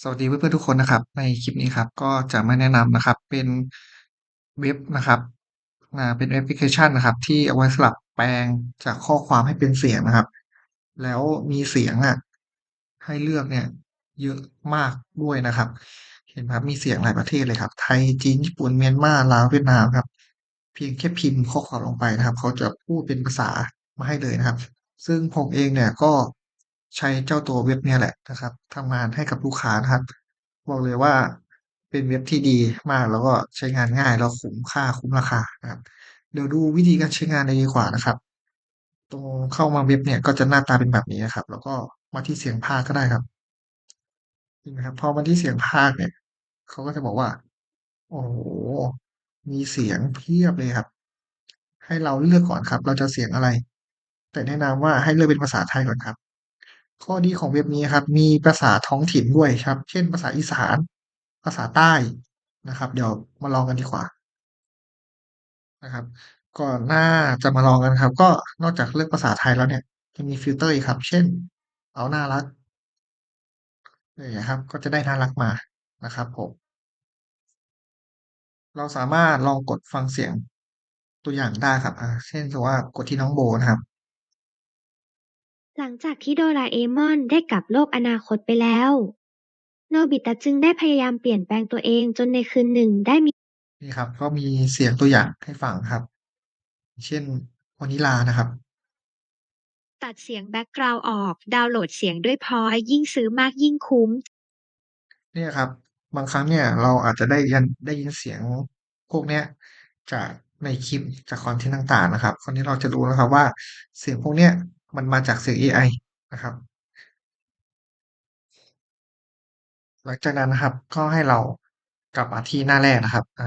สวัสดีเพื่อนๆทุกคนนะครับ ในคลิปนี้ครับก็จะมาแนะนำนะครับ เป็นเว็บนะครับเป็นแอปพลิเคชันนะครับ ที่เอาไว้สำหรับแปลงจากข้อความให้เป็นเสียงนะครับ แล้วมีเสียงอะให้เลือกเนี่ย เยอะมากด้วยนะครับ เห็นไหมครับมีเสียงหลายประเทศเลยครับ ไทยจีนญี่ปุ่นเมียนมาลาวเวียดนามครับ เพียงแค่พิมพ์ข้อความลงไปนะครับ เขาจะพูดเป็นภาษามาให้เลยนะครับ ซึ่งผมเองเนี่ยก็ ใช้เจ้าตัวเว็บเนี่ยแหละนะครับทำงานให้กับลูกค้านะครับ บอกเลยว่าเป็นเว็บที่ดีมากแล้วก็ใช้งานง่ายแล้วคุ้มค่าคุ้มราคานะครับ เดี๋ยวดูวิธีการใช้งานเลยดีกว่านะครับ ตรงเข้ามาเว็บเนี่ยก็จะหน้าตาเป็นแบบนี้นะครับ แล้วก็มาที่เสียงพากย์ก็ได้ครับเห็นไหมครับพอมาที่เสียงพากย์เนี่ยเขาก็จะบอกว่า โอ้โฮมีเสียงเพียบเลยครับ ให้เราเลือกก่อนครับ เราจะเสียงอะไร แต่แนะนำว่าให้เลือกเป็นภาษาไทยก่อนครับ ข้อดีของเว็บนี้ครับ มีภาษาท้องถิ่นด้วยครับ เช่น ภาษาอีสาน ภาษาใต้นะครับ เดี๋ยวมาลองกันดีกว่านะครับ ก่อนหน้าจะมาลองกันครับ ก็นอกจากเลือกภาษาไทยแล้วเนี่ยยังมีฟิลเตอร์อีกครับ เช่น เอาน่ารักเงี้ยครับ ก็จะได้น่ารักมานะครับผมเราสามารถลองกดฟังเสียงตัวอย่างได้ครับ เช่นสมมติว่ากดที่น้องโบนะครับ หลังจากที่โดราเอมอนได้กลับโลกอนาคตไปแล้ว โนบิตะจึงได้พยายามเปลี่ยนแปลงตัวเองจนในคืนหนึ่งได้มี นี่ครับ ก็มีเสียงตัวอย่างให้ฟังครับ เช่นวานิลลานะครับ ตัดเสียงแบ็กกราวด์ออกดาวน์โหลดเสียงด้วยพอยต์ยิ่งซื้อมากยิ่งคุ้ม เนี่ยครับ บางครั้งเนี่ยเราอาจจะได้ยันได้ยินเสียงพวกเนี้ยจากในคลิปจากคอนเทนต์ต่างๆนะครับ คราวนี้เราจะรู้แล้วครับว่าเสียงพวกเนี้ย มันมาจากเสียงเอไอนะครับ หลังจากนั้นนะครับ ก็ให้เรากลับมาที่หน้าแรกนะครับ อ่า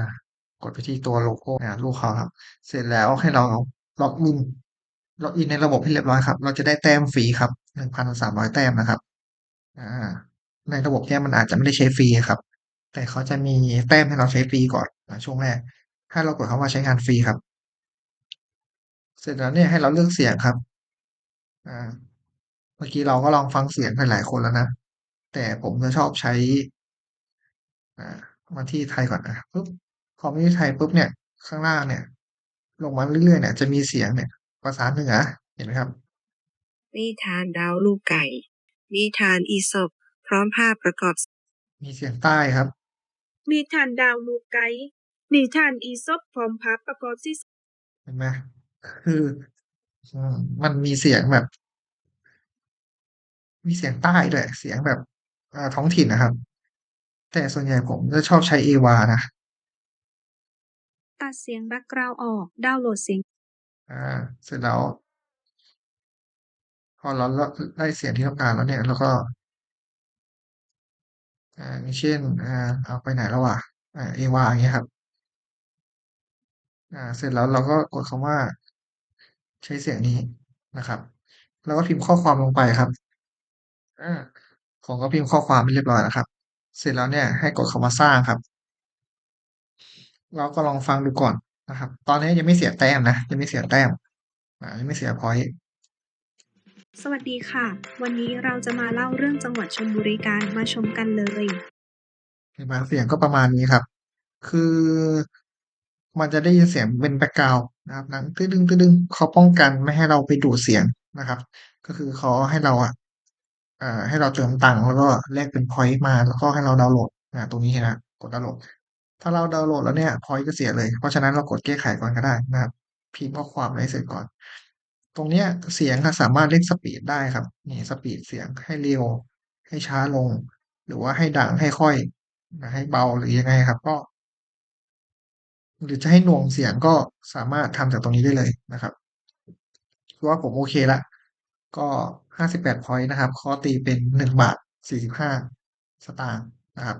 กดไปที่ตัวโลโกอ่ารูปเขาครับ เสร็จแล้วให้เราล็อกอินล็อกอินในระบบให้เรียบร้อยครับ เราจะได้แต้มฟรีครับ1,300แต้มนะครับอาในระบบเนี้ยมันอาจจะไม่ได้ใช้ฟรีครับ แต่เขาจะมีแต้มให้เราใช้ฟรีก่อนช่วงแรกให้เรากดคำว่าใช้งานฟรีครับ เสร็จแล้วเนี่ยให้เราเลือกเสียงครับ อ่า เมื่อกี้เราก็ลองฟังเสียงหลายๆคนแล้วนะ แต่ผมจะชอบใช้ อ่า มาที่ไทยก่อนนะครับปุ๊บพอมาที่ไทยปุ๊บเนี่ย ข้างล่างเนี่ย ลงมาเรื่อยๆเนี่ยจะมีเสียงเนี่ยภาษาเหนือเห็นไหมครับ นิทานดาวลูกไก่ นิทานอีสปพร้อมภาพประกอบ มีเสียงใต้ครับ นิทานดาวลูกไก่ นิทานอีสปพร้อมภาพประกอบซีเห็นไหมคือ อืมมันมีเสียงแบบ มีเสียงใต้ด้วยเสียงแบบอ่าท้องถิ่นนะครับ แต่ส่วนใหญ่ผมจะชอบใช้เอวานะ ตัดเสียงแบ็กกราวด์ออก ดาวน์โหลดเสียงอาเสร็จแล้ว พอเราเลาะได้เสียงที่ต้องการแล้วเนี่ยเราก็ อ่าอย่างเช่น อ่าอ้าวไปไหนแล้ววะอ่าเอวาอย่างเงี้ยครับ อ่า เสร็จแล้วเราก็กดคำว่า ใช้เสียงนี้นะครับ แล้วก็พิมพ์ข้อความลงไปครับอาผมก็พิมพ์ข้อความไปเรียบร้อยแล้วครับ เสร็จแล้วเนี่ยให้กดคำว่าสร้างครับ เราก็ลองฟังดูก่อนนะครับ ตอนนี้ยังไม่เสียแต้มนะยังไม่เสียแต้มอ่ายังไม่เสียพ็อยนต์สวัสดีค่ะ วันนี้เราจะมาเล่าเรื่องจังหวัดชลบุรีกันมาชมกันเลยเห็นไหมเสียงก็ประมาณนี้ครับ คือ มันจะได้ยินเสียงเป็นแบ็กกราวนะครับหนังตึ้งๆๆเขาป้องกันไม่ให้เราไปดูดเสียงนะครับ ก็คือเขาให้เราอ่าให้เราเติมตังค์แล้วก็แลกเป็นพอยต์มา แล้วก็ให้เราดาวน์โหลดอ่าตรงนี้นไหมครับกดดาวน์โหลด ถ้าเราดาวน์โหลดแล้วเนี่ยพอยต์จะเสียเลย เพราะฉะนั้นเรากดแก้ไขก่อนก็ได้นะครับ พิมพ์ข้อความอะไรเสร็จก่อน ตรงเนี้ยเสียงอะสามารถเร่งสปีดได้ครับนี่สปีดเสียงให้เร็วให้ช้าลง หรือว่าให้ดังให้ค่อยให้เบาหรือยังไงครับ ก็ หรือจะให้หน่วงเสียงก็สามารถทำจากตรงนี้ได้เลยนะครับคือว่าผมโอเคแล้วก็58พ็อยต์นะครับเขาตีเป็น1บาท45สตางค์นะครับ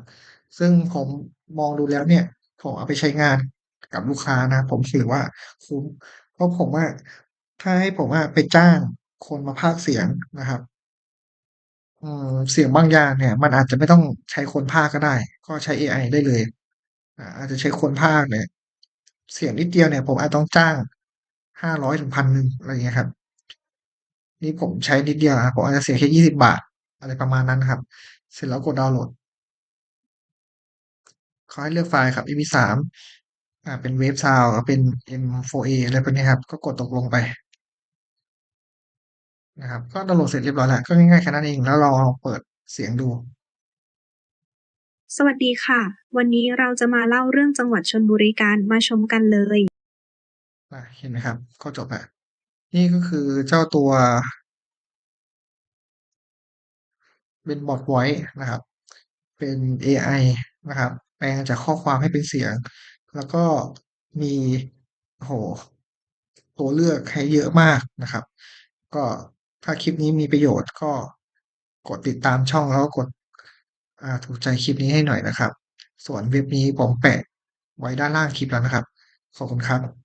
ซึ่งผมมองดูแล้วเนี่ย ผมเอาไปใช้งานกับลูกค้านะ ผมถือว่าคุ้มเพราะผมอะถ้าให้ผมอะไปจ้างคนมาพากเสียงนะครับอืมเสียงบางอย่างเนี่ย มันอาจจะไม่ต้องใช้คนพากย์ก็ได้ ก็ใช้เอไอได้เลยอาจจะใช้คนพากย์เนี่ย เสียงนิดเดียวเนี่ยผมอาจต้องจ้าง500ถึง1,000อะไรอย่างเงี้ยครับ นี่ผมใช้นิดเดียวอะผมอาจจะเสียแค่20บบาท อะไรประมาณนั้นครับ เสร็จแล้วกดดาวน์โหลดเขาให้เลือกไฟล์ครับ mp3 อ่าเป็นเวฟซาวด์เป็น M4a อะไรพวกนี้ครับ ก็กดตกลงไปนะครับ ก็ดาวน์โหลดเสร็จเรียบร้อยแล้ว ก็ง่ายๆแค่นั้นเองแล้วเราลองเปิดเสียงดู สวัสดีค่ะ วันนี้เราจะมาเล่าเรื่องจังหวัดชลบุรีกันมาชมกันเลย อ่าเห็นไหมครับ ก็จบแล้วนี่ก็คือเจ้าตัวเป็นบอต Voice นะครับ เป็นเอไอนะครับ แปลงจากข้อความให้เป็นเสียง แล้วก็มีโอ้โฮตัวเลือกให้เยอะมากนะครับ ก็ถ้าคลิปนี้มีประโยชน์ก็กดติดตามช่องแล้วก็กด ถูกใจคลิปนี้ให้หน่อยนะครับ ส่วนเว็บนี้ผมแปะไว้ด้านล่างคลิปแล้วนะครับ ขอบคุณครับ